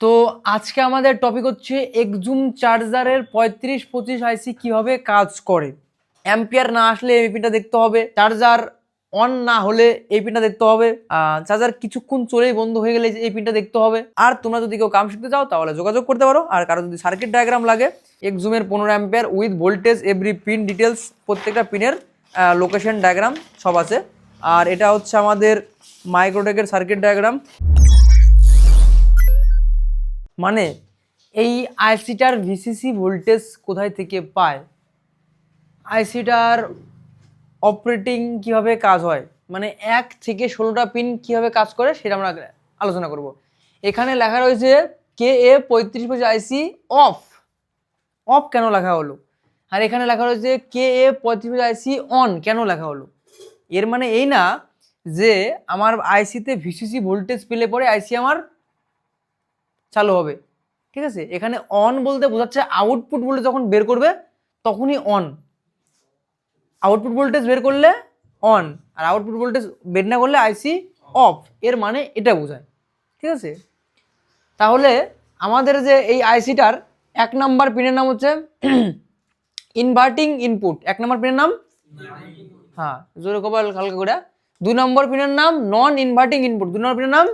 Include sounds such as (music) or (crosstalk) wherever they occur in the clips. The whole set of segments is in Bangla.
তো আজকে আমাদের টপিক হচ্ছে এক্সজুম চার্জারের পঁয়ত্রিশ, পঁচিশ আইসি কীভাবে কাজ করে? অ্যাম্পিয়ার না আসলে এই পিনটা দেখতে হবে। চার্জার অন না হলে এই পিনটা দেখতে হবে। চার্জার কিছুক্ষণ চলেই বন্ধ হয়ে গেলে এই পিনটা দেখতে হবে। আর তোমরা যদি কেউ কাম শিখতে চাও, তাহলে যোগাযোগ করতে পারো। আর কারও যদি সার্কিট ডায়াগ্রাম লাগে এক্সজুমের পনেরো ampere with voltage every pin details প্রত্যেকটা পিনের লোকেশন ডায়াগ্রাম সব আছে। আর এটা হচ্ছে আমাদের মাইক্রোটেকের সার্কিট ডায়াগ্রাম মানে এই আইসিটার ভিসিসি ভোল্টেজ কোথায় থেকে পায়? আইসিটার অপারেটিং কীভাবে কাজ হয়? মানে এক থেকে ষোলোটা পিন কীভাবে কাজ করে সেটা আমরা আলোচনা করব। এখানে লেখা রয়েছে কে এ পঁয়ত্রিশ পঁচিশ আইসি অফ অফ কেন লেখা হলো? আর এখানে লেখা রয়েছে কে এ পঁয়ত্রিশ পঁচিশ আইসি অন কেন লেখা হলো? এর মানে এই না যে আমার আইসিতে ভিসিসি ভোল্টেজ পেলে পরে আইসি আমার চালু হবে। ঠিক আছে? এখানে অন বলতে বোঝাচ্ছে আউটপুট বলে যখন বের করবে, তখনই অন আউটপুট ভোল্টেজ বের করলে অন আর আউটপুট ভোল্টেজ বের না করলে আইসি অফ এর মানে এটা বোঝায়। ঠিক আছে? তাহলে আমাদের যে এই আইসিটার এক নাম্বার পিনের নাম হচ্ছে (clears throat) ইনভার্টিং ইনপুট এক নাম্বার পিনের নাম? হ্যাঁ জোরে কপাল হালকা করে। দুই নম্বর পিনের নাম নন ইনভার্টিং ইনপুট দুই নম্বর পিনের নাম?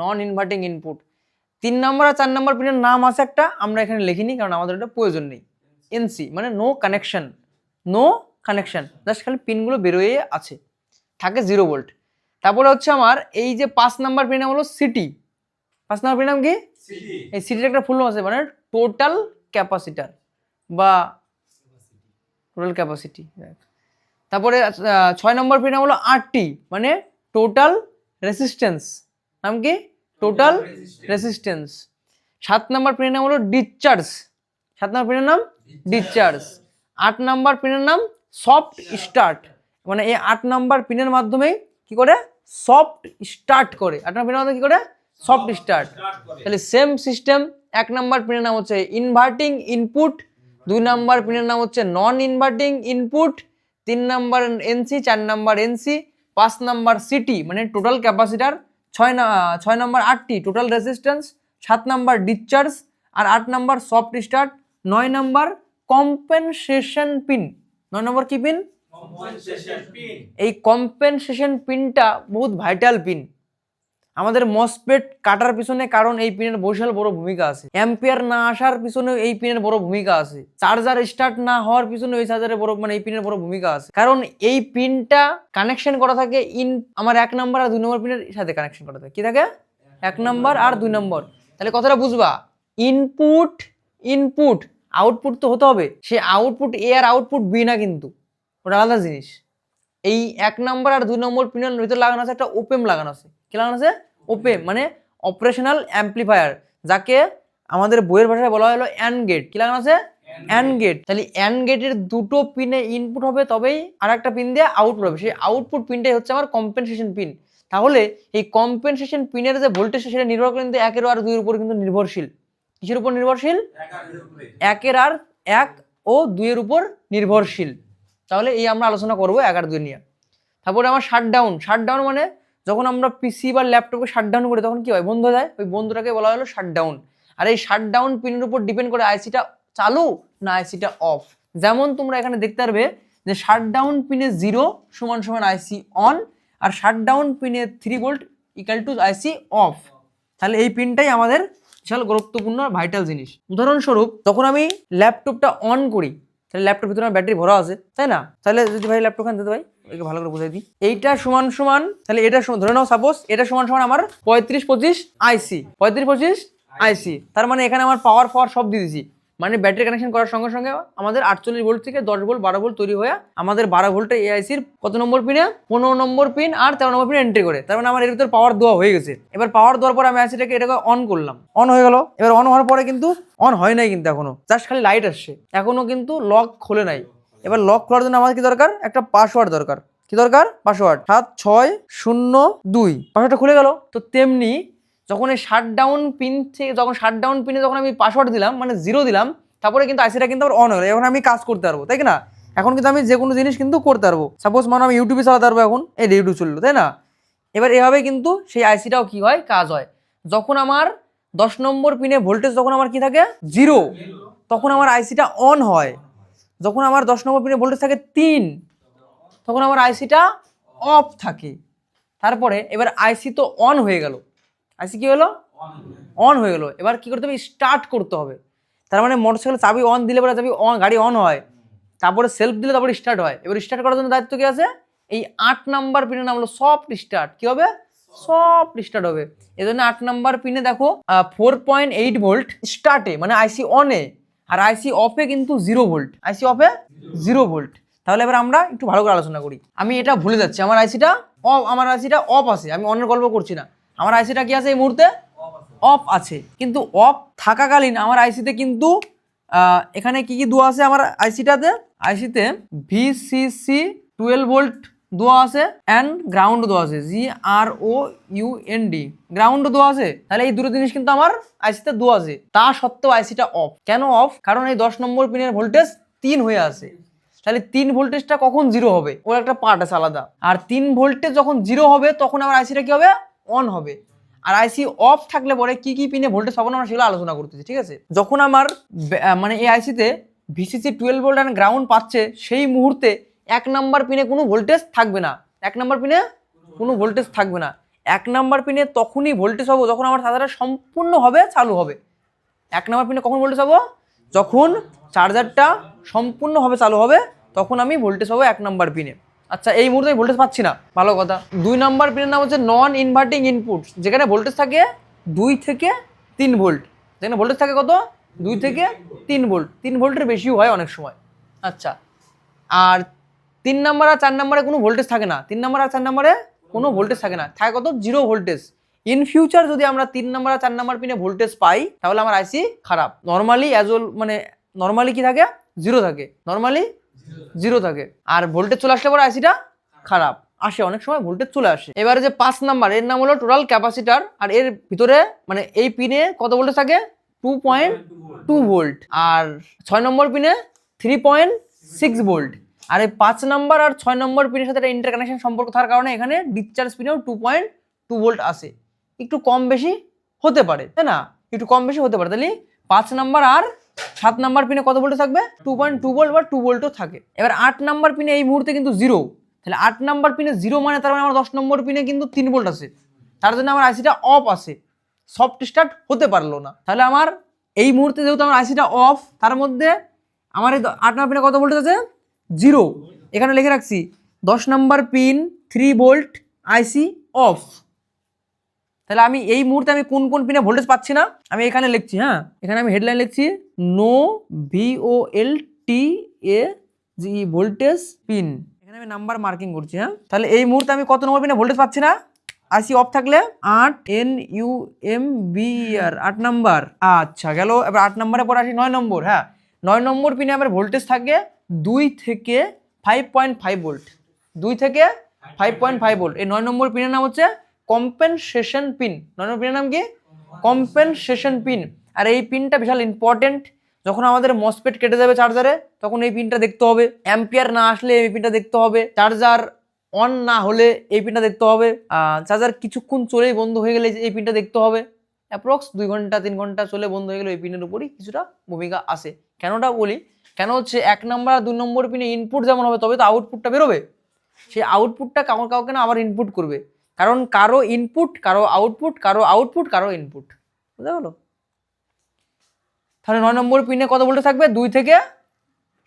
নন ইনভার্টিং ইনপুট তিন নম্বর আর চার নম্বর পিনের নাম আছে একটা আমরা এখানে লিখিনি কারণ আমাদের এটা প্রয়োজন নেই। এনসি মানে no connection no connection just খালি পিনগুলো বেরোয়ে আছে। থাকে জিরো ভোল্ট তারপরে হচ্ছে আমার এই যে পাঁচ নাম্বার পিন নাম হলো সিটি পাঁচ নাম্বার পিন নাম কি? এই সিটির একটা ফুল আছে মানে টোটাল ক্যাপাসিটার বা টোটাল ক্যাপাসিটি তারপরে ছয় নম্বর পিন নাম হলো আরটি মানে টোটাল রেসিস্ট্যান্স নাম কি? টোটাল রেসিস্ট্যান্স সাত নম্বর পিনের নাম হলো ডিসচার্জ সাত নম্বর পিনের নাম? ডিসচার্জ আট নম্বর পিনের নাম? সফট স্টার্ট মানে এই আট নম্বর পিনের মাধ্যমে কি করে? সফট স্টার্ট করে। আট নম্বর পিনের মাধ্যমে কি করে? সফট স্টার্ট তাহলে সেম সিস্টেম এক নম্বর পিনের নাম হচ্ছে ইনভার্টিং ইনপুট দুই নম্বর পিনের নাম হচ্ছে নন ইনভার্টিং ইনপুট তিন নম্বর এনসি চার নম্বর এনসি পাঁচ নম্বর সিটি মানে টোটাল ক্যাপাসিটার ছয় ছয় নম্বর আটটি টোটাল রেজিস্ট্যান্স সাত নম্বর ডিসচার্জ আর আট নম্বর সফট স্টার্ট নয় নম্বর কম্পেনসেশন পিন নয় নম্বর কি পিন এই কম্পেনসেশন পিনটা বহুত ভাইটাল পিন আমাদের মসপেট কাটার পিছনে কারণ এই পিনের বিশাল বড় ভূমিকা আছে। অ্যাম্পিয়ার না আসার পিছনে এই পিনের বড় ভূমিকা আছে। চার্জার স্টার্ট না হওয়ার পিছনে ওই চার্জারের বড় মানে এই পিনের বড় ভূমিকা আছে। কারণ এই পিনটা কানেকশন করা থাকে ইন আমার এক নম্বর আর দুই নম্বর পিনের সাথে কানেকশন করা থাকে। কি থাকে? এক নম্বর আর দুই নম্বর তাহলে কথাটা বুঝবা। ইনপুট ইনপুট আউটপুট তো হতে হবে। সে আউটপুট এ আর আউটপুট বি না কিন্তু। ওটা আলাদা জিনিস। এই এক নম্বর আর দুই নম্বর পিনের ভিতরে লাগানো আছে, একটা ওপেম লাগানো আছে। কি লাগানো আছে ওপেম মানে অপারেশনাল অ্যাম্পলিফায়ার যাকে আমাদের বইয়ের ভাষায় বলা হলো অ্যান গেট কি লাগানো আছে অ্যান গেট তাহলে অ্যান গেটের দুটো পিনে ইনপুট হবে তবেই আর একটা পিন দিয়ে আউটপুট হবে সেই আউটপুট পিনটাই হচ্ছে আমার কম্পেনসেশন পিন তাহলে এই কম্পেনসেশন পিনের যে ভোল্টেজ সেটা নির্ভর করে কিন্তু একের আর দুইয়ের উপর কিন্তু নির্ভরশীল। কিসের উপর নির্ভরশীল? একের আর এক ও দুইয়ের উপর নির্ভরশীল। তাহলে এই আমরা আলোচনা করব এক আর দুই নিয়ে। তারপরে আমার শাট ডাউন শাট ডাউন মানে যখন আমরা পিসি বা ল্যাপটপকে শাটডাউন করি, তখন কি হয়? বন্ধ যায়। ওই বন্ধুটাকে বলা হলো শাটডাউন আর এই শাটডাউন পিনের উপর ডিপেন্ড করে আইসিটা চালু না আইসিটা অফ যেমন তোমরা এখানে দেখতে পারবে যে শাটডাউন পিনে জিরো সমান সমান আইসি অন আর শাটডাউন পিনে three volt equal to IC off তাহলে এই পিনটাই আমাদের বিশাল গুরুত্বপূর্ণ ভাইটাল জিনিস। উদাহরণস্বরূপ, যখন আমি ল্যাপটপটা অন করি তাহলে ল্যাপটপ ভিতরে আমার ব্যাটারি ভরা আছে, তাই না? তাহলে যদি ভাই ল্যাপটপ খান দিতে ভাই, একে ভালো করে বুঝাই দিই। এইটা সমান সমান, তাহলে এটা ধরে নাও সাপোজ এটা সমান সমান আমার পঁয়ত্রিশ পঁচিশ আইসি পঁয়ত্রিশ পঁচিশ আইসি তার মানে এখানে আমার পাওয়ার ফাওয়ার সব দিয়ে দিছি। মানে ব্যাটারি কানেকশন করার সঙ্গে সঙ্গে আমাদের আটচল্লিশ ভোল্ট থেকে দশ ভোল্ট বারো ভোল্ট তৈরি হয়ে আমাদের বারো ভোল্টের এআইসির কত নম্বর পিনে পনেরো নম্বর পিন আর তেরো নম্বর পিন এন্ট্রি করে। তার মানে আমার এর ভিতর পাওয়ার দেওয়া হয়ে গেছে। এবার পাওয়ার দেওয়ার পর আমি আইসিটাকে এটাকে অন করলাম। অন হয়ে গেল। এবার অন হওয়ার পরে কিন্তু অন হয় নাই কিন্তু এখনও। জাস্ট খালি লাইট আসছে। এখনও কিন্তু লক খোলে নাই। এবার লক খোলার জন্য আমাদের কি দরকার? একটা পাসওয়ার্ড দরকার। কি দরকার? পাসওয়ার্ড সাত, ছয়, শূন্য, দুই। পাসওয়ার্ডটা খুলে গেল। তো তেমনি যখন এই শাটডাউন পিন থেকে, যখন শাটডাউন পিনে যখন আমি পাসওয়ার্ড দিলাম মানে জিরো দিলাম, তারপরে কিন্তু আইসিটা কিন্তু আবার অন হলো এখন আমি কাজ করতে পারব, তাই না? এখন কিন্তু আমি যে কোনো জিনিস কিন্তু করতে পারব। সাপোজ মানে আমি ইউটিউবে চালাতে পারব এখন, এই ইউটিউব চলল, তাই না? এবার এভাবে কিন্তু সেই আইসিটাও কি হয়? কাজ হয়। যখন আমার দশ নম্বর পিনে ভোল্টেজ যখন আমার কি থাকে? জিরো তখন আমার আইসিটা অন হয়। যখন আমার দশ নম্বর পিনে ভোল্টেজ থাকে তিন, তখন আমার আইসিটা অফ থাকে। তারপরে এবার আইসি তো অন হয়ে গেল। আইসি কি হলো? অন হয়ে গেলো। এবার কি করতে হবে? স্টার্ট করতে হবে। তার মানে মোটরসাইকেল চাবি অন দিলে পরে চাবি অন গাড়ি অন হয়। তারপরে সেলফ দিলে তারপরে স্টার্ট হয়। এবার স্টার্ট করার জন্য দায়িত্ব কি আছে? এই আট নাম্বার পিনের নাম হলো সফট স্টার্ট কি হবে? সফট স্টার্ট হবে। এই জন্য আট নাম্বার পিনে দেখো ফোর পয়েন্ট এইট ভোল্ট স্টার্টে মানে আইসি অনে আর আইসি অফে কিন্তু জিরো ভোল্ট আইসি অফে জিরো ভোল্ট তাহলে এবার আমরা একটু ভালো করে আলোচনা করি। আমি এটা ভুলে যাচ্ছি। আমার আইসিটা অফ আমার আইসিটা অফ আছে। আমি অনের গল্প করছি না। আমার আইসিটা কি আছে এই মুহূর্তে? অফ আছে। কিন্তু অফ থাকাকালীন আমার আইসিতে কিন্তু এখানে কি কি দেওয়া আছে আমার আইসিটাতে আইসিতে ভিসিসি টুয়েলভ ভোল্ট দেওয়া আছে অ্যান্ড গ্রাউন্ড দেওয়া আছে। G R O U N D ground দেওয়া আছে। তাহলে এই দুটো জিনিস কিন্তু আমার আইসিতে দোয়া আছে। তা সত্ত্বেও আইসিটা অফ কেন অফ কারণ এই দশ নম্বর পিনের ভোল্টেজ তিন হয়ে আছে। তাহলে তিন ভোল্টেজটা কখন জিরো হবে? ওর একটা পার্ট আছে আলাদা। আর তিন ভোল্টেজ যখন জিরো হবে, তখন আমার আইসিটা কি হবে? অন হবে। আর আইসি অফ থাকলে পরে কি কি পিনে ভোল্টেজ পাবো আমরা সেগুলো আলোচনা করতেছি, ঠিক আছে? যখন আমার মানে এই আইসিতে VCC twelve volt and ground পাচ্ছে, সেই মুহূর্তে এক নাম্বার পিনে কোনো ভোল্টেজ থাকবে না। এক নাম্বার পিনে কোনো ভোল্টেজ থাকবে না। এক নাম্বার পিনে তখনই ভোল্টেজ হব যখন আমার চার্জারটা সম্পূর্ণভাবে চালু হবে। এক নাম্বার পিনে কখন ভোল্টেজ পাবো? যখন চার্জারটা সম্পূর্ণভাবে চালু হবে, তখন আমি ভোল্টেজ পাবো এক নাম্বার পিনে আচ্ছা এই মুহূর্তে আমি ভোল্টেজ পাচ্ছি না। ভালো কথা। দুই নাম্বার পিনের নাম হচ্ছে নন ইনভার্টিং ইনপুট যেখানে ভোল্টেজ থাকে দুই থেকে তিন ভোল্ট যেখানে ভোল্টেজ থাকে কত? দুই থেকে তিন ভোল্ট তিন ভোল্টের বেশিও হয় অনেক সময়। আচ্ছা আর তিন নাম্বার আর চার নাম্বারে কোনো ভোল্টেজ থাকে না। তিন নাম্বার আর চার নাম্বারে কোনো ভোল্টেজ থাকে না। থাকে কত? জিরো ভোল্টেজ ইন ফিউচার যদি আমরা তিন নাম্বার আর চার নাম্বার পিনে ভোল্টেজ পাই, তাহলে আমার আইসি খারাপ। নর্মালি অ্যাজ মানে নর্মালি কি থাকে? জিরো থাকে। নর্মালি জিরো থাকে। আর ভোল্টেজ চলে আসলে পরে আইসিটা খারাপ। আসে, অনেক সময় ভোল্টেজ চলে আসে। এবারে যে পাঁচ নাম্বার, এর নাম হলো টোটাল ক্যাপাসিটার আর এর ভিতরে মানে এই পিনে কত ভোল্টেজ থাকে? টু পয়েন্ট টু ভোল্ট আর ছয় নম্বর পিনে থ্রি পয়েন্ট সিক্স ভোল্ট আর এই পাঁচ নাম্বার আর ছয় নম্বর পিনের সাথে একটা ইন্টারকানেকশন সম্পর্ক থাকার কারণে এখানে ডিসচার্জ পিনেও টু পয়েন্ট টু ভোল্ট আসে। একটু কম বেশি হতে পারে, তাই না? একটু কম বেশি হতে পারে। তাহলে পাঁচ নাম্বার আর সাত নাম্বার পিনে কত ভোল্ট থাকবে? টু পয়েন্ট টু ভোল্ট বা টু ভোল্টও থাকে। এবার আট নাম্বার পিনে এই মুহূর্তে কিন্তু জিরো তাহলে আট নাম্বার পিনে জিরো মানে তার মানে আমার দশ নম্বর পিনে কিন্তু তিন ভোল্ট আছে। তার জন্য আমার আইসিটা অফ আছে। সফট স্টার্ট হতে পারল না। তাহলে আমার এই মুহূর্তে যেহেতু আমার আইসিটা অফ তার মধ্যে আমার এই আট নাম্বার পিনে কত ভোল্টেজ আছে? জিরো এখানে লিখে রাখছি, দশ number pin three volt IC off তাহলে আমি এই মুহূর্তে আমি কোন কোন পিনে ভোল্টেজ পাচ্ছি না? আমি এখানে লিখছি হ্যাঁ? এখানে আমি হেডলাইন লিখছি no V O L T A G voltage pin এখানে আমি নাম্বার মার্কিং করছি হ্যাঁ? তাহলে এই মুহূর্তে আমি কত নম্বর পিনে ভোল্টেজ পাচ্ছি না? আইসি অফ থাকলে আট N U M B R আট নাম্বার আচ্ছা গেল, এবার আট নম্বরে পরে আসি, নয় নম্বর হ্যাঁ? নয় নম্বর পিনে আমার ভোল্টেজ থাকে দুই থেকে ফাইভ পয়েন্ট ফাইভ ভোল্ট দুই থেকে ফাইভ পয়েন্ট ফাইভ ভোল্ট এই নয় নম্বর পিনের নাম হচ্ছে কম্পেনসেশন পিন নয় পিনের নাম কি? কম্পেনসেশন পিন আর এই পিনটা বিশাল ইম্পর্টেন্ট যখন আমাদের মসপেট কেটে যাবে চার্জারে তখন এই পিনটা দেখতে হবে। অ্যাম্পিয়ার না আসলে এই পিনটা দেখতে হবে। চার্জার অন না হলে এই পিনটা দেখতে হবে। চার্জার কিছুক্ষণ চলেই বন্ধ হয়ে গেলে এই পিনটা দেখতে হবে। অ্যাপ্রক্স দুই ঘণ্টা, তিন ঘণ্টা চলে বন্ধ হয়ে গেলে এই পিনের উপরই কিছুটা ভূমিকা আসে। কেনটা বলি? কেন হচ্ছে এক নম্বর আর দুই নম্বর পিনে ইনপুট যেমন হবে, তবে তো আউটপুটটা বেরোবে। সেই আউটপুটটা কাউকে কাউকে না আবার ইনপুট করবে। কারণ কারও ইনপুট কারও আউটপুট কারও আউটপুট কারও ইনপুট বুঝতে গেলো তাহলে নয় নম্বর পিনে কত ভোল্ট থাকবে? দুই থেকে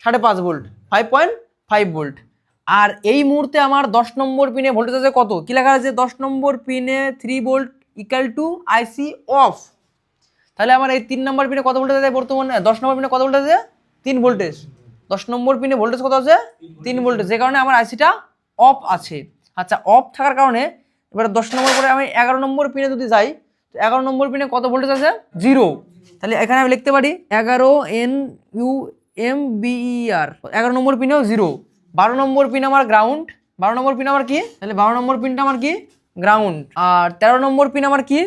সাড়ে পাঁচ volt five point five volt আর এই মুহূর্তে আমার দশ নম্বর পিনে ভোল্টেজ আছে কত? কি লেখা আছে? দশ নম্বর পিনে three volt equal to IC off তাহলে আমার এই তিন নম্বর পিনে কত ভোল্টেজ আছে বর্তমানে? দশ নম্বর পিনে কত ভোল্টেজ আছে? তিন ভোল্টেজ দশ নম্বর পিনে ভোল্টেজ কত আছে? তিন ভোল্টেজ যে কারণে আমার আইসিটা অফ আছে। আচ্ছা অফ থাকার কারণে এবার দশ নম্বর পরে আমি এগারো নম্বর পিনে যদি যাই, তো এগারো নম্বর পিনে কত ভোল্টেজ আছে? জিরো তাহলে এখানে আমি লিখতে পারি এগারো এন ইউ এম বিইআর এগারো নম্বর পিনেও জিরো বারো নম্বর পিন আমার গ্রাউন্ড বারো নম্বর পিন আমার কি? তাহলে বারো নম্বর পিনটা আমার কি? গ্রাউন্ড আর তেরো নম্বর পিন আমার কি?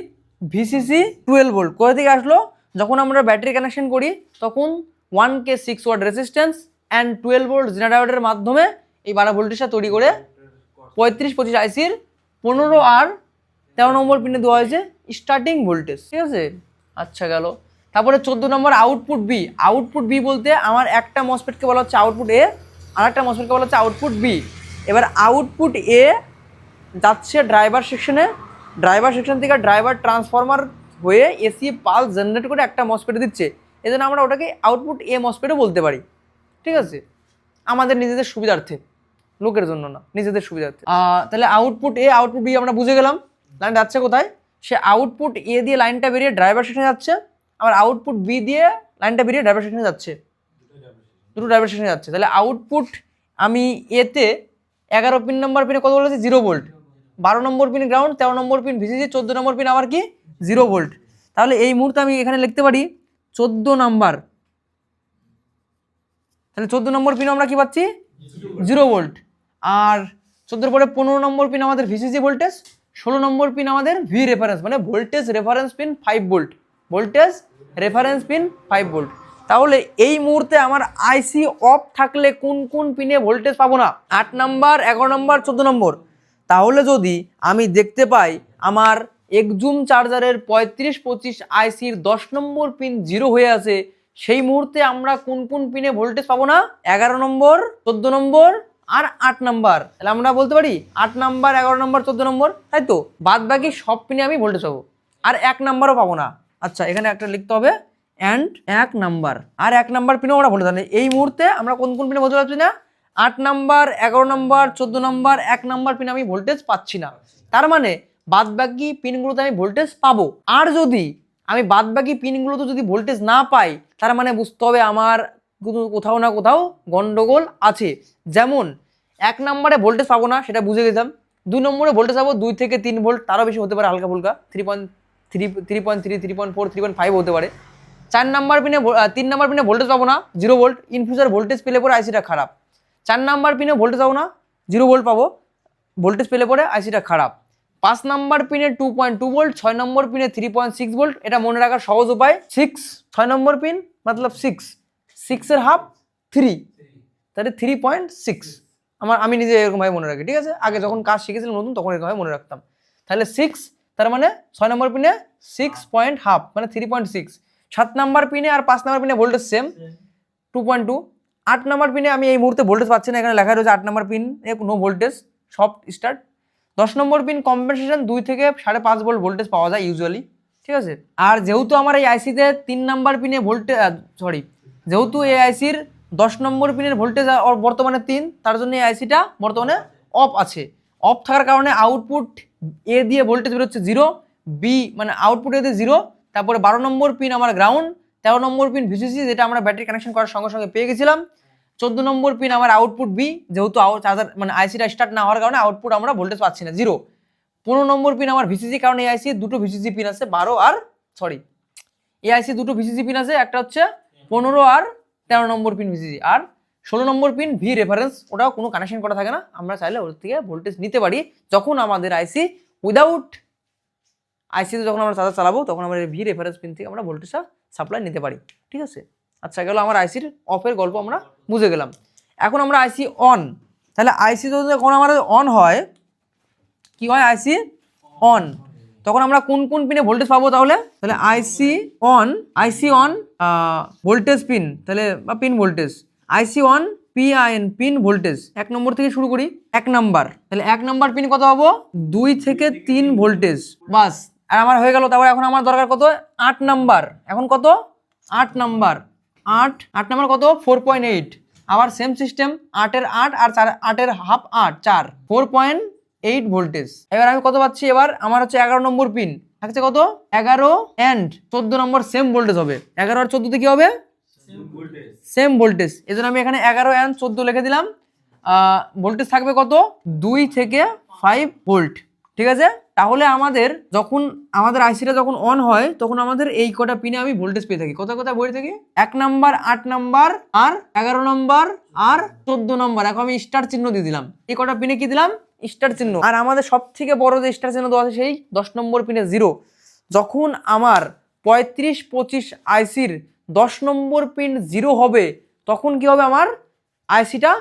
ভিসিসি টুয়েলভ ভোল্ট কোথা থেকে আসলো? যখন আমরা ব্যাটারি কানেকশন করি, তখন one K six watt resistance and twelve volt জেনারেটরের মাধ্যমে এই বারো ভোল্টেজটা তৈরি করে পঁয়ত্রিশ পঁচিশ আইসির পনেরো আর তেরো নম্বর পিনে দেওয়া হয়েছে স্টার্টিং ভোল্টেজ ঠিক আছে? আচ্ছা গেল। তারপরে চোদ্দ নম্বর আউটপুট বি আউটপুট বি বলতে আমার একটা মসফেটকে বলা হচ্ছে আউটপুট এ আর একটা মসফেটকে বলা হচ্ছে আউটপুট বি এবার আউটপুট এ যাচ্ছে ড্রাইভার সেকশনে ড্রাইভার সেকশন থেকে ড্রাইভার ট্রান্সফরমার হয়ে এসি পালস জেনারেট করে একটা মসফেটে দিচ্ছে। এজন্য আমরা ওটাকে আউটপুট এ মসফেটও বলতে পারি। ঠিক আছে? আমাদের নিজেদের সুবিধার্থে। লোকের জন্য না, নিজেদের সুবিধার্থে। তাহলে আউটপুট এ আউটপুট বি আমরা বুঝে গেলাম। লাইন যাচ্ছে কোথায়? সে আউটপুট এ দিয়ে লাইনটা বেরিয়ে ড্রাইভার সেকশনে যাচ্ছে, আবার আউটপুট বি দিয়ে লাইনটা বেরিয়ে ড্রাইভার সেকশনে যাচ্ছে। দুটো ড্রাইভার সেকশনে যাচ্ছে। তাহলে আউটপুট আমি এতে এগারো পিন নম্বর পিনে কত বলেছি? জিরো ভোল্ট বারো নম্বর পিন গ্রাউন্ড তেরো নম্বর পিন ভিসিসি চোদ্দ নম্বর পিন আবার কি? জিরো ভোল্ট তাহলে এই মুহূর্তে আমি এখানে লিখতে পারি, চোদ্দ নাম্বার তাহলে চোদ্দ নম্বর পিন আমরা কি পাচ্ছি? জিরো ভোল্ট আর চোদ্দোর পরে পনেরো নম্বর পিন আমাদের ভিসিসি ভোল্টেজ ষোলো নম্বর পিন আমাদের ভি রেফারেন্স মানে voltage reference pin five volt voltage reference pin five volt তাহলে এই মুহূর্তে আমার আইসি অফ থাকলে কোন কোন পিনে ভোল্টেজ পাবো না? আট নাম্বার, এগারো নম্বর, চোদ্দ নম্বর। তাহলে যদি আমি দেখতে পাই আমার একজুম চার্জারের পঁয়ত্রিশ, পঁচিশ আইসির দশ নম্বর পিন জিরো হয়ে আছে, সেই মুহূর্তে আমরা কোন কোন পিনে ভোল্টেজ পাবো না? এগারো নম্বর, চোদ্দ নম্বর আর আট নাম্বার, তাহলে আমরা বলতে পারি আট নাম্বার, এগারো নম্বর, চোদ্দ নম্বর, তাই তো? বাদ বাকি সব পিনে আমি ভোল্টেজ পাবো। আর এক নাম্বারও পাবো না। আচ্ছা এখানে একটা লিখতে হবে অ্যান্ড এক নাম্বার। আর এক নাম্বার পিনেও আমরা ভোল্টেজ এই মুহূর্তে আমরা কোন কোন পিনে ভোল্টেজ পাচ্ছি না? আট নাম্বার, এগারো নাম্বার, চোদ্দ নাম্বার, এক নাম্বার পিনে আমি ভোল্টেজ পাচ্ছি না। তার মানে বাদ বাকি পিনগুলোতে আমি ভোল্টেজ পাবো। আর যদি আমি বাদ বাকি পিনগুলোতে যদি ভোল্টেজ না পাই, তার মানে বুঝতে হবে আমার কোনো- কোথাও না কোথাও গন্ডগোল আছে। যেমন, এক নম্বরে ভোল্টেজ পাবো না, সেটা বুঝে গেছিলাম। দুই নম্বরে ভোল্টেজ পাবো, দুই থেকে তিন ভোল্ট, তারও বেশি হতে পারে হালকা ফুলকা। Three point three three point three three point four three point five হতে পারে। চার নাম্বার পিনে তিন নাম্বার পিনে ভোল্টেজ পাবো না zero volt in future voltage পেলে পরে আইসিটা খারাপ। চার নাম্বার পিনে ভোল্টেজ পাবো না জিরো ভোল্ট পাবো। ভোল্টেজ পেলে পরে আইসিটা খারাপ। পাঁচ নাম্বার পিনে টু পয়েন্ট টু ভোল্ট ছয় নম্বর পিনে থ্রি পয়েন্ট সিক্স ভোল্ট এটা মনে রাখার সহজ উপায় সিক্স ছয় নম্বর পিন মতলব সিক্স সিক্সের হাফ থ্রি তাহলে থ্রি পয়েন্ট সিক্স আমার, আমি নিজে এরকমভাবে মনে রাখি, ঠিক আছে? আগে যখন কাজ শিখেছিলাম নতুন, তখন এরকমভাবে মনে রাখতাম। তাহলে সিক্স তার মানে ছয় নম্বর পিনে সিক্স পয়েন্ট হাফ মানে থ্রি পয়েন্ট সিক্স সাত নাম্বার পিনে আর পাঁচ নাম্বার পিনে voltage same two point two আট নাম্বার পিনে আমি এই মুহূর্তে ভোল্টেজ পাচ্ছি না, এখানে লেখা রয়েছে আট নাম্বার পিন নো ভোল্টেজ সব স্টার্ট দশ নম্বর পিন কম্পেনসেশন দুই থেকে সাড়ে পাঁচ ভোল্ট ভোল্টেজ পাওয়া যায় ইউজুয়ালি ঠিক আছে? আর যেহেতু আমার এই আইসিতে তিন নাম্বার পিনে ভোল্টেজ সরি যেহেতু এই আইসির দশ নম্বর পিনের ভোল্টেজ বর্তমানে তিন, তার জন্য এই আইসিটা বর্তমানে অফ আছে। অফ থাকার কারণে আউটপুট এ দিয়ে ভোল্টেজ বেরোচ্ছে জিরো বি মানে আউটপুট এ দিয়ে জিরো তারপরে বারো নম্বর পিন আমার গ্রাউন্ড তেরো নম্বর পিন ভিসিসি যেটা আমরা ব্যাটারি কানেকশন করার সঙ্গে সঙ্গে পেয়ে গেছিলাম। চোদ্দ নম্বর পিন আমার আউটপুট বি যেহেতু চার্জার মানে আইসিটা স্টার্ট না হওয়ার কারণে আউটপুট আমরা ভোল্টেজ পাচ্ছি না জিরো পনেরো নম্বর পিন আমার ভিসিসি কারণ এই আইসি দুটো ভিসিসি পিন আছে, বারো আর সরি এই আইসি দুটো ভিসিসি পিন আছে, একটা হচ্ছে পনেরো আর তেরো নম্বর পিন ভিসিসি আর ষোলো নম্বর পিন ভি রেফারেন্স ওটাও কোনো কানেকশন করা থাকে না। আমরা চাইলে ওর থেকে ভোল্টেজ নিতে পারি। যখন আমাদের আইসি উইদাউট আইসিতে যখন আমরা চার্জার চালাবো, তখন আমরা ভি রেফারেন্স পিন থেকে আমরা ভোল্টেজটা সাপ্লাই নিতে পারি। ঠিক আছে? আচ্ছা গেল আমার আইসির অফের গল্প আমরা বুঝে গেলাম। এখন আমরা আইসি অন তাহলে আইসি যখন আমার অন হয়, কি হয় আইসি অন তখন আমরা কোন কোন পিনে ভোল্টেজ পাবো তাহলে? তাহলে IC on IC on voltage pin তাহলে, বা pin voltage IC on PIN pin voltage এক নম্বর থেকে শুরু করি, এক নাম্বার। তাহলে এক নাম্বার পিন কত পাবো? দুই থেকে তিন ভোল্টেজ বাস, আর আমার হয়ে গেল, তারপর এখন আমার দরকার কত? আট নাম্বার। এখন কত? আট নাম্বার। আট আট নাম্বার কত? ফোর পয়েন্ট এইট আবার সেম সিস্টেম আটের আট আর চার, আটের হাফ আট, চার। ফোর পয়েন্ট এইট ভোল্টেজ এবার আমি কত পাচ্ছি? এবার আমার হচ্ছে এগারো নম্বর পিন থাকছে কত? এগারো অ্যান্ড চোদ্দ নম্বর সেম ভোল্টেজ হবে। এগারো আর চোদ্দতে কি হবে? সেম ভোল্টেজ এই জন্য আমি এখানে এগারো অ্যান্ড চোদ্দ লিখে দিলাম। ভোল্টেজ থাকবে কত? দুই থেকে ফাইভ ভোল্ট ঠিক আছে? তাহলে আমাদের যখন আমাদের আইসিটা যখন অন হয় তখন আমাদের এই কটা পিনে আমি ভোল্টেজ পেয়ে থাকি। কোথায় কোথায় বলে থাকি? এক নাম্বার আট নাম্বার আর এগারো নাম্বার আর চোদ্দ নাম্বার। এখন আমি স্টার চিহ্ন দিয়ে দিলাম। এই কটা পিনে কি দিলাম? স্টার চিহ্ন। আর আমাদের সব থেকে বড় যে স্টার চিহ্ন দেওয়া আছে সেই দশ নম্বর পিনে জিরো। যখন আমার পঁয়ত্রিশ পঁচিশ আইসির দশ নম্বর পিন জিরো হবে, তখন কি হবে আমার? আইসিটা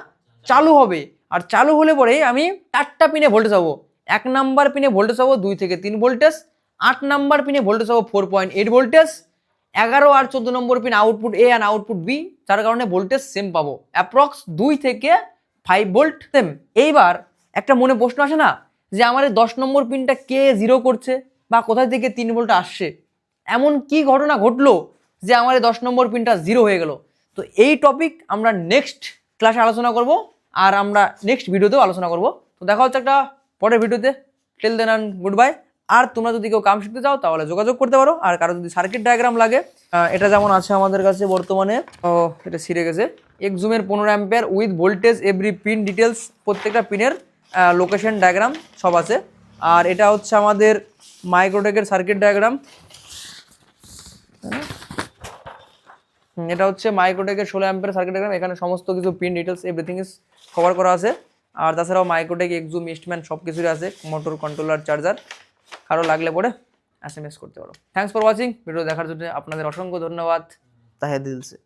চালু হবে। আর চালু হলে পরে আমি চারটা পিনে ভোল্টেজ পাবো। এক নাম্বার পিনে ভোল্টেজ পাবো দুই থেকে তিন ভোল্টেজ আট নাম্বার পিনে ভোল্টেজ পাবো ফোর পয়েন্ট এইট ভোল্টেজ এগারো আর চোদ্দ number pin output A and output B যার কারণে ভোল্টেজ সেম পাবো। অ্যাপ্রক্স দুই থেকে ফাইভ ভোল্ট সেম এইবার একটা মনে প্রশ্ন আসে না যে আমাদের দশ নম্বর পিনটা কে জিরো করছে বা কোথায় থেকে তিন ভোল্ট আসছে? এমন কি ঘটনা ঘটলো যে আমাদের দশ নম্বর পিনটা জিরো হয়ে গেল? তো এই টপিক আমরা নেক্সট ক্লাসে আলোচনা করব আর আমরা নেক্সট ভিডিওতেও আলোচনা করব। তো দেখা হচ্ছে একটা পরের ভিডিওতে। টেল দেন গুড বাই আর তোমরা যদি কেউ কাম শিখতে চাও তাহলে যোগাযোগ করতে পারো। আর কারও যদি সার্কিট ডায়াগ্রাম লাগে এটা যেমন আছে আমাদের কাছে বর্তমানে এটা ছিঁড়ে গেছে। এক্সুমের পনেরো ampere with voltage every pin details প্রত্যেকটা পিনের লোকেশন ডায়াগ্রাম সব আছে। আর এটা হচ্ছে আমাদের মাইক্রোটেকের সার্কিট ডায়াগ্রাম এটা হচ্ছে মাইক্রোটেকের ষোলো অ্যাম্পের সার্কিট ডায়াগ্রাম এখানে সমস্ত কিছু pin details everything is cover করা আছে। আর তাছাড়াও মাইক্রোটেক এক্সুম ইস্টম্যান সব কিছুই আছে। মোটর কন্ট্রোলার চার্জার কারও লাগলে পরে এস করতে পারো। থ্যাংকস ফর ওয়াচিং ভিডিও দেখার জন্য আপনাদের অসংখ্য ধন্যবাদ। তাহে দিলসে